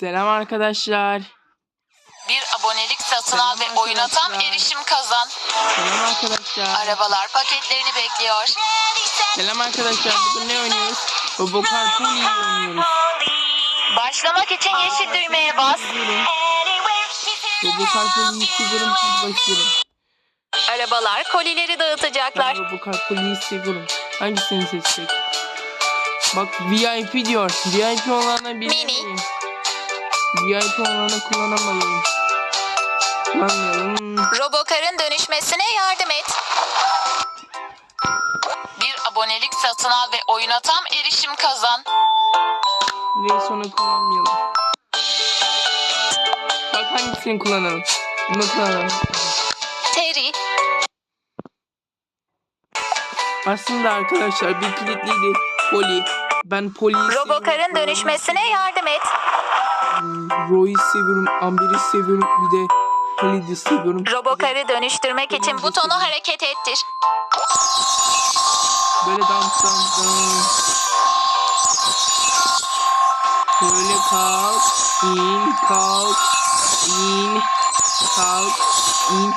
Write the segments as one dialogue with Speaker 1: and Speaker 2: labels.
Speaker 1: Selam arkadaşlar.
Speaker 2: Bir abonelik satın al ve oyuna tam erişim kazan.
Speaker 1: Selam arkadaşlar.
Speaker 2: Arabalar paketlerini bekliyor.
Speaker 1: Selam arkadaşlar. Bugün ne oynuyoruz? Robokar Poli'yi oynuyoruz.
Speaker 2: Başlamak için yeşil düğmeye bas.
Speaker 1: Robokar Poli'yi seviyorum. Hadi başlayalım.
Speaker 2: Arabalar kolileri dağıtacaklar.
Speaker 1: Ben Robokar Poli'yi seviyorum. Hangisini seçsek? Bak VIP diyor. VIP olanı bilmeyin. VIP olanı kullanamayalım. Kullanmayalım.
Speaker 2: Robokar'ın dönüşmesine yardım et. Bir abonelik satın al ve oyuna tam erişim kazan.
Speaker 1: Ve sonra kullanmayalım. Bak hangisini kullanalım? Bunu kullanalım.
Speaker 2: Terry,
Speaker 1: Aslında arkadaşlar bir kilitliydi. Poli. Ben Poli'yi
Speaker 2: Robokar'ın dönüşmesine yardım et.
Speaker 1: Roy'u seviyorum. Amber'i seviyorum. Bir de Halid'i seviyorum.
Speaker 2: Robokar'ı dönüştürmek için butonu hareket ettir.
Speaker 1: Böyle dans dans dans. Böyle kalk, in, kalk, in, kalk, in,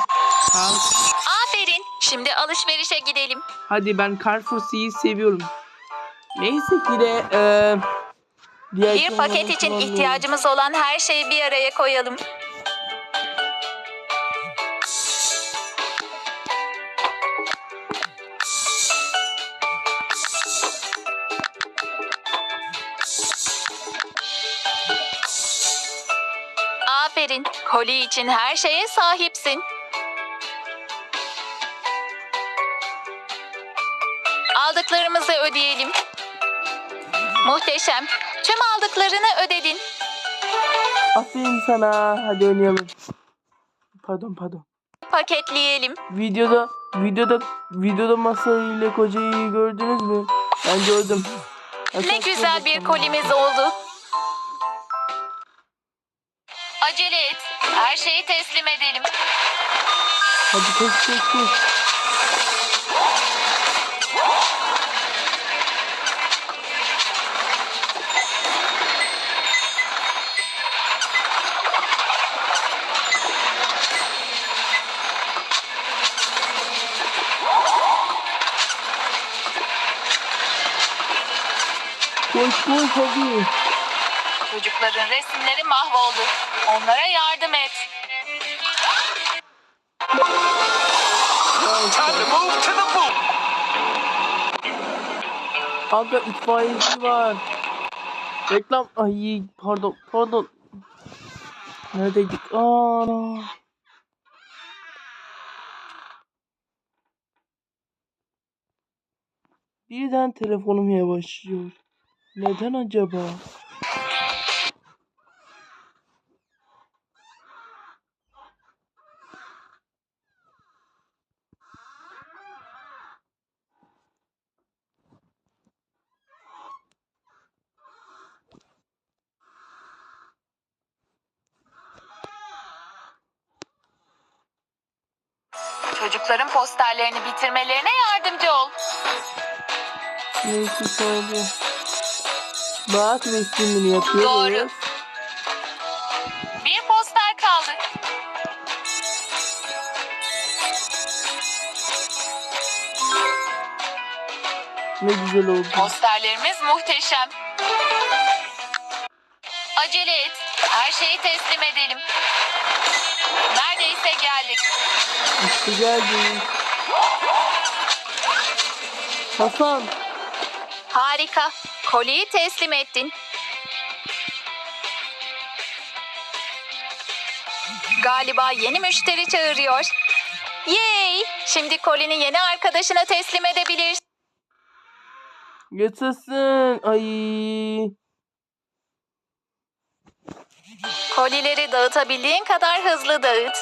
Speaker 1: kalk.
Speaker 2: Aferin. Şimdi alışverişe gidelim.
Speaker 1: Hadi ben Carrefour C'yi seviyorum. Neyse ki de eee diğer
Speaker 2: Bir paket için ihtiyacımız olan her şeyi bir araya koyalım. Aferin. Koli için her şeye sahipsin. Aldıklarımızı ödeyelim. Muhteşem. Tüm aldıklarını ödedin.
Speaker 1: Aferin sana. Hadi oynayalım. Pardon pardon.
Speaker 2: Paketleyelim.
Speaker 1: Videoda videoda videoda Masa ile kocayı gördünüz mü? Ben gördüm.
Speaker 2: Ne güzel bir kolimiz oldu. Acele et. Her şeyi teslim edelim.
Speaker 1: Hadi koş koş koş. Koş hadi.
Speaker 2: Çocukların resimleri mahvoldu. Onlara yardım et.
Speaker 1: Aga itfaiyeci var. Reklam. Ay pardon pardon. Neredeydik? Aa. Birden telefonum yavaşlıyor. Neden acaba?
Speaker 2: Çocukların posterlerini bitirmelerine yardımcı ol.
Speaker 1: Neyse oldu. Bak resmini yapıyoruz.
Speaker 2: Doğru. Bir poster kaldı.
Speaker 1: Ne güzel oldu.
Speaker 2: Posterlerimiz muhteşem. Acele et. Her şeyi teslim edelim. Neredeyse geldik.
Speaker 1: İşte geldi. Hasan.
Speaker 2: Harika. Koliyi teslim ettin. Galiba yeni müşteri çağırıyor. Yay! Şimdi kolini yeni arkadaşına teslim edebilirsin.
Speaker 1: Yaşasın. Ay.
Speaker 2: Kolileri dağıtabildiğin kadar hızlı dağıt.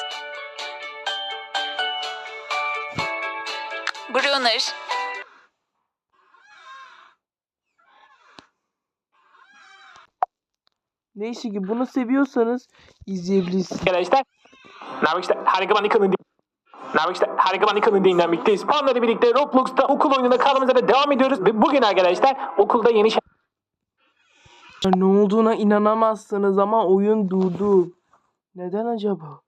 Speaker 2: Brunner,
Speaker 1: Neyse ki bunu seviyorsanız izleyebilirsiniz.
Speaker 3: Arkadaşlar. Ne yapmak işte harika Manika'nın ne yapmak işte harika Manika'nın dinlenmekteyiz. Puanları birlikte Roblox'ta okul oyununa kaldığımız yerden devam ediyoruz. Ve bugün arkadaşlar okulda yeni şey-
Speaker 1: ne olduğuna inanamazsınız ama oyun durdu. Neden acaba?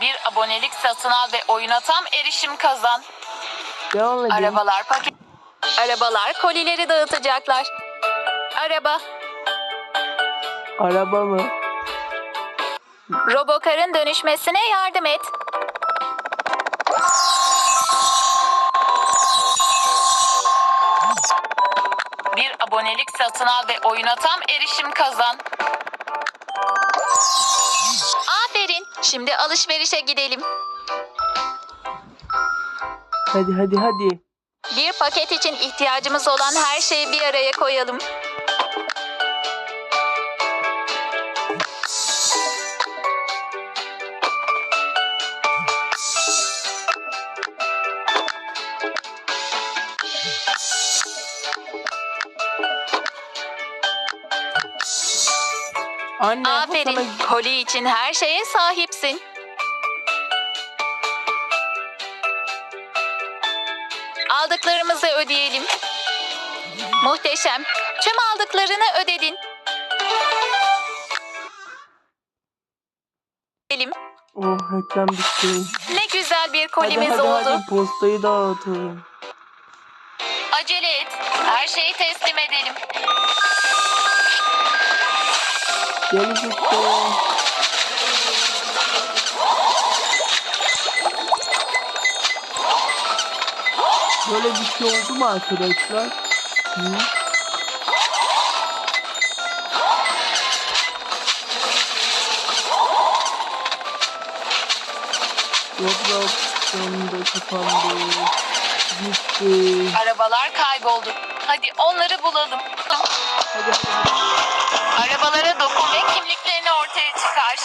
Speaker 2: Bir abonelik satın al ve oyuna tam erişim kazan.
Speaker 1: Devam edelim.
Speaker 2: Arabalar paket. Arabalar kolileri dağıtacaklar. Araba.
Speaker 1: Araba mı?
Speaker 2: Robokar'ın dönüşmesine yardım et. Bir abonelik satın al ve oyuna tam erişim kazan. Aferin. Şimdi alışverişe gidelim.
Speaker 1: Hadi hadi hadi.
Speaker 2: Bir paket için ihtiyacımız olan her şeyi bir araya koyalım.
Speaker 1: Anne
Speaker 2: Aferin.
Speaker 1: sana
Speaker 2: Koli için her şeye sahipsin. Aldıklarımızı ödeyelim. Muhteşem. Tüm aldıklarını ödedin. Ödeyelim.
Speaker 1: Oh reklam bitti.
Speaker 2: Ne güzel bir
Speaker 1: Hadi
Speaker 2: kolimiz
Speaker 1: hadi
Speaker 2: oldu.
Speaker 1: hadi postayı dağıtalım.
Speaker 2: Acele et. Her şeyi teslim edelim.
Speaker 1: Gel Böyle bir şey oldu mu arkadaşlar? Hı? Roblox sonunda kapandı. Gitti.
Speaker 2: Arabalar kayboldu. Hadi onları bulalım.
Speaker 1: Hadi hadi.
Speaker 2: Arabalara dokun ve kimliklerini ortaya çıkar.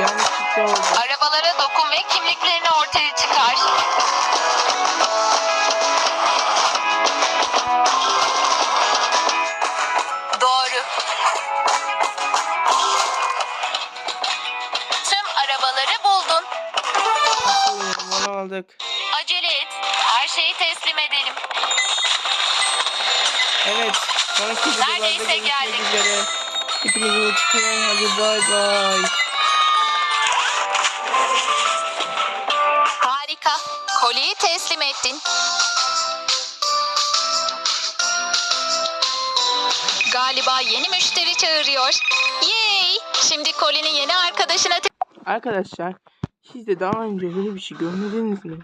Speaker 1: Yanlışlıkla oldu.
Speaker 2: Arabalara dokun ve kimliklerini ortaya çıkar. Doğru. Tüm arabaları buldun.
Speaker 1: Onu aldık.
Speaker 2: Acele et. Her şeyi teslim edelim.
Speaker 1: Evet. Sonraki videolarda
Speaker 2: Neredeyse
Speaker 1: görüşmek
Speaker 2: geldik.
Speaker 1: üzere. Hepinize hoşçakalın. Hadi bay bay.
Speaker 2: Teslim ettin. Galiba yeni müşteri çağırıyor. Yay! Şimdi kolinin yeni arkadaşına
Speaker 1: Arkadaşlar siz de daha önce böyle bir şey görmediniz mi?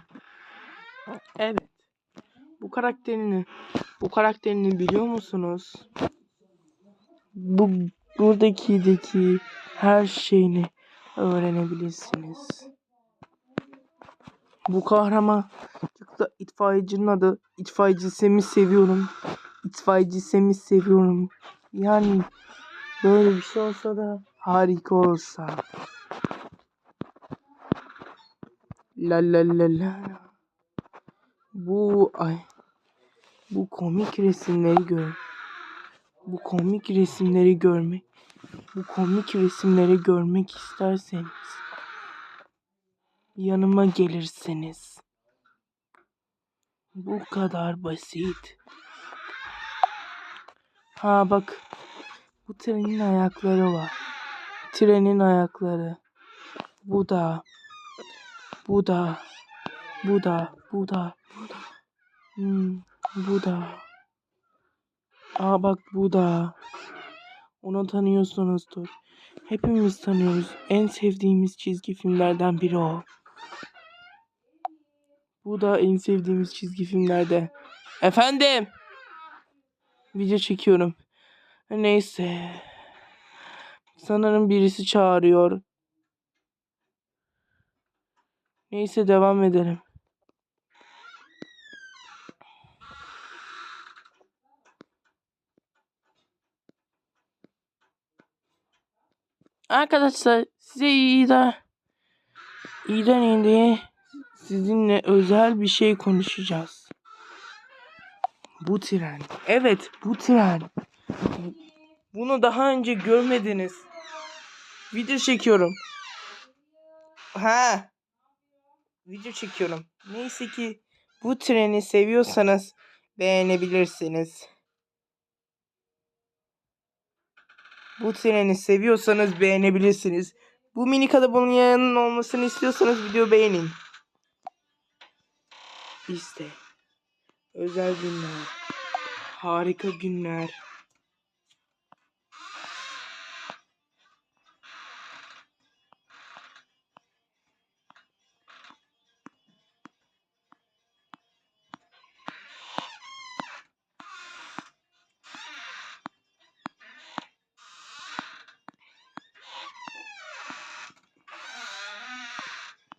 Speaker 1: Evet. Bu karakterini bu karakterini biliyor musunuz? Bu buradaki her şeyini öğrenebilirsiniz. Bu kahraman çıktı itfaiyecinin adı itfaiyeci Sem'i seviyorum. İtfaiyeci Sem'i seviyorum. Yani böyle bir şey olsa da harika olsa. La la la la. Bu ay bu komik resimleri gör. Bu komik resimleri görmek. Bu komik resimleri görmek isterseniz yanıma gelirsiniz. Bu kadar basit. Ha bak. Bu trenin ayakları var. Trenin ayakları. Bu da. Bu da. Bu da. Bu da. Bu da. Hmm, bu da. Aa bak bu da. Onu tanıyorsunuzdur. Hepimiz tanıyoruz. En sevdiğimiz çizgi filmlerden biri o. Bu da en sevdiğimiz çizgi filmlerde. Efendim. Video çekiyorum. Neyse. Sanırım birisi çağırıyor. Neyse devam edelim. Arkadaşlar size iyi de iyiden iyiliğe sizinle özel bir şey konuşacağız. Bu tren. Evet bu tren. Bunu daha önce görmediniz. Video çekiyorum. Ha. Video çekiyorum. Neyse ki bu treni seviyorsanız beğenebilirsiniz. Bu treni seviyorsanız beğenebilirsiniz. Bu minik arabanın yanının olmasını istiyorsanız video beğenin. İşte özel günler. Harika günler.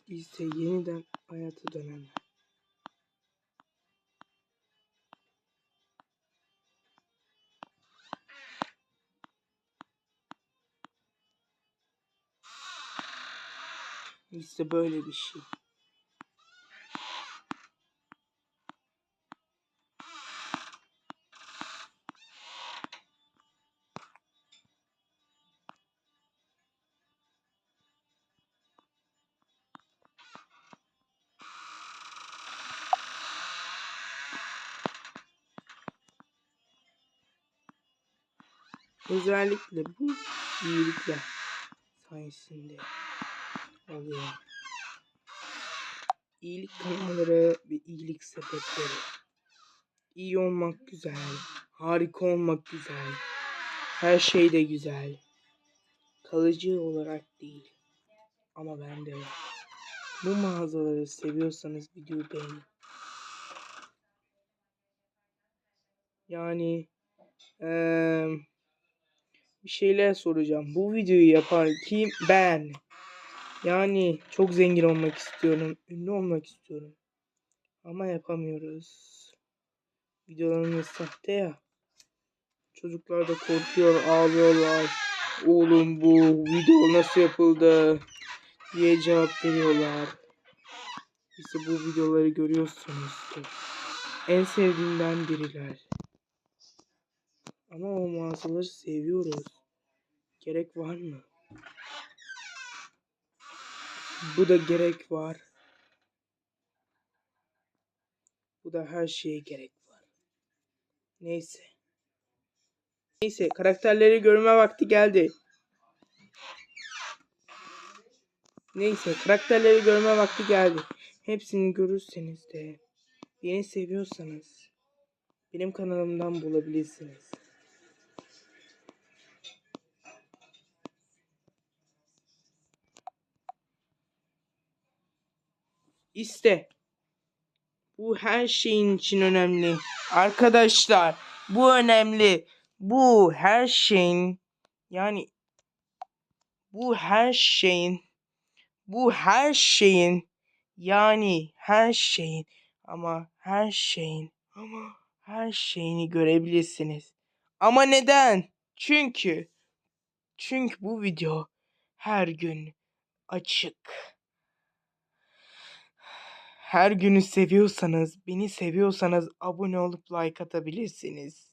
Speaker 1: İşte yeniden hayata dönenler. İşte böyle bir şey. Özellikle bu iyilikler sayesinde oluyor. İyilik kanalları ve iyilik sepetleri. İyi olmak güzel, harika olmak güzel. Her şey de güzel. Kalıcı olarak değil. Ama bende var. Bu mağazaları seviyorsanız videoyu beğenin. Yani eee bir şeyler soracağım. Bu videoyu yapan kim? Ben. Yani çok zengin olmak istiyorum. Ünlü olmak istiyorum. Ama yapamıyoruz. Videolarımız sahte ya. Çocuklar da korkuyor, ağlıyorlar. Oğlum bu video nasıl yapıldı diye cevap veriyorlar. İşte bu videoları görüyorsunuzdur. En sevdiğimden biriler. Ama o mağazaları seviyoruz. Gerek var mı? Bu da gerek var. Bu da her şeye gerek var. Neyse. Neyse karakterleri görme vakti geldi. Neyse karakterleri görme vakti geldi. Hepsini görürseniz de beni seviyorsanız benim kanalımdan bulabilirsiniz. İşte bu her şeyin için önemli. Arkadaşlar bu önemli. Bu her şeyin yani bu her şeyin bu her şeyin yani her şeyin ama her şeyin ama her şeyini görebilirsiniz. Ama neden? Çünkü çünkü bu video her gün açık. Her günü seviyorsanız, beni seviyorsanız abone olup like atabilirsiniz.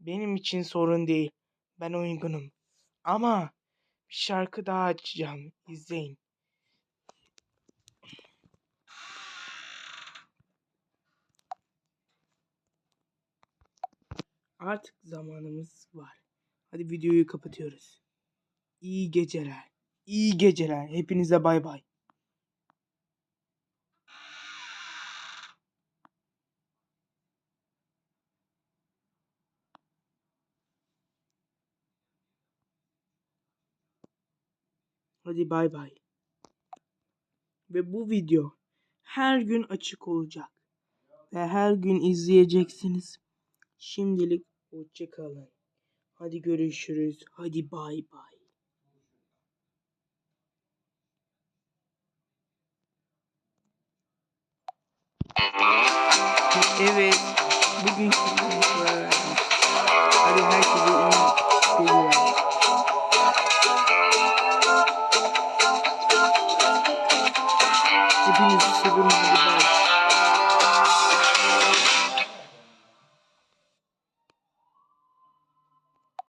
Speaker 1: Benim için sorun değil. Ben uygunum. Ama bir şarkı daha açacağım. İzleyin. Artık zamanımız var. Hadi videoyu kapatıyoruz. İyi geceler. İyi geceler. Hepinize bay bay. Hadi bay bay. Ve bu video her gün açık olacak. Ve her gün izleyeceksiniz. Şimdilik hoşça kalın. Hadi görüşürüz. Hadi bay bay. Evet.